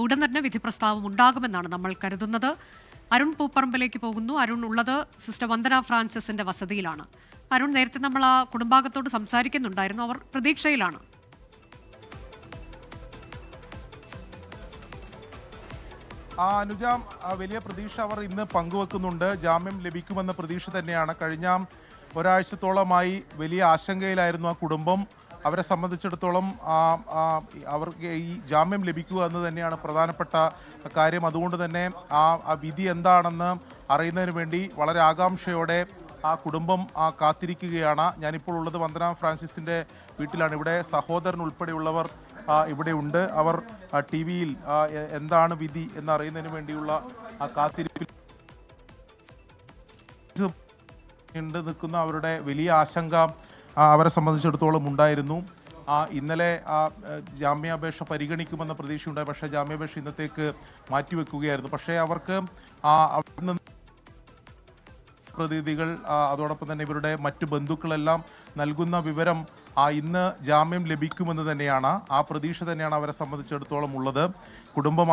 ഉടൻ തന്നെ വിധി പ്രസ്താവം ഉണ്ടാകുമെന്നാണ് നമ്മൾ കരുതുന്നത്. അരുൺ പൂപ്പറമ്പിലേക്ക് പോകുന്നു. അരുൺ ഉള്ളത് സിസ്റ്റർ വന്ദന ഫ്രാൻസിസിന്റെ വസതിയിലാണ്. അരുൺ നേരത്തെ നമ്മൾ ആ കുടുംബാംഗത്തോട് സംസാരിക്കുന്നുണ്ടായിരുന്നു. അവർ പ്രതീക്ഷയിലാണ്. അനുജ വലിയ പ്രതീക്ഷ അവർ ഇന്ന് പങ്കുവെക്കുന്നുണ്ട്. ജാമ്യം ലഭിക്കുമെന്ന പ്രതീക്ഷ തന്നെയാണ്. കഴിഞ്ഞ ഒരാഴ്ചത്തോളമായി വലിയ ആശങ്കയിലായിരുന്നു ആ കുടുംബം. അവരെ സംബന്ധിച്ചിടത്തോളം അവർക്ക് ഈ ജാമ്യം ലഭിക്കുക എന്ന് തന്നെയാണ് പ്രധാനപ്പെട്ട കാര്യം. അതുകൊണ്ട് തന്നെ ആ വിധി എന്താണെന്ന് അറിയുന്നതിന് വേണ്ടി വളരെ ആകാംക്ഷയോടെ ആ കുടുംബം കാത്തിരിക്കുകയാണ്. ഞാനിപ്പോൾ ഉള്ളത് വന്ദന ഫ്രാൻസിസിന്റെ വീട്ടിലാണ്. ഇവിടെ സഹോദരൻ ഉൾപ്പെടെയുള്ളവർ ആ, ഇവിടെയുണ്ട് അവർ ടി വിയിൽ എന്താണ് വിധി എന്നറിയുന്നതിന് വേണ്ടിയുള്ള ആ കാത്തിരിപ്പിൽ നിൽക്കുന്ന അവരുടെ വലിയ ആശങ്ക അവരെ സംബന്ധിച്ചിടത്തോളം ഉണ്ടായിരുന്നു. ഇന്നലെ ആ ജാമ്യാപേക്ഷ പരിഗണിക്കുമെന്ന പ്രതീക്ഷയുണ്ടായി. പക്ഷേ ജാമ്യാപേക്ഷ ഇന്നത്തേക്ക് മാറ്റിവെക്കുകയായിരുന്നു. പക്ഷേ അവർക്ക് ആ അവിടെ പ്രതിനിധികൾ അതോടൊപ്പം തന്നെ ഇവരുടെ മറ്റ് ബന്ധുക്കളെല്ലാം നൽകുന്ന വിവരം ആ ഇന്ന് ജാമ്യം ലഭിക്കുമെന്ന് തന്നെയാണ് ആ പ്രതീക്ഷ തന്നെയാണ് അവരെ സംബന്ധിച്ചിടത്തോളം ഉള്ളത്. കുടുംബം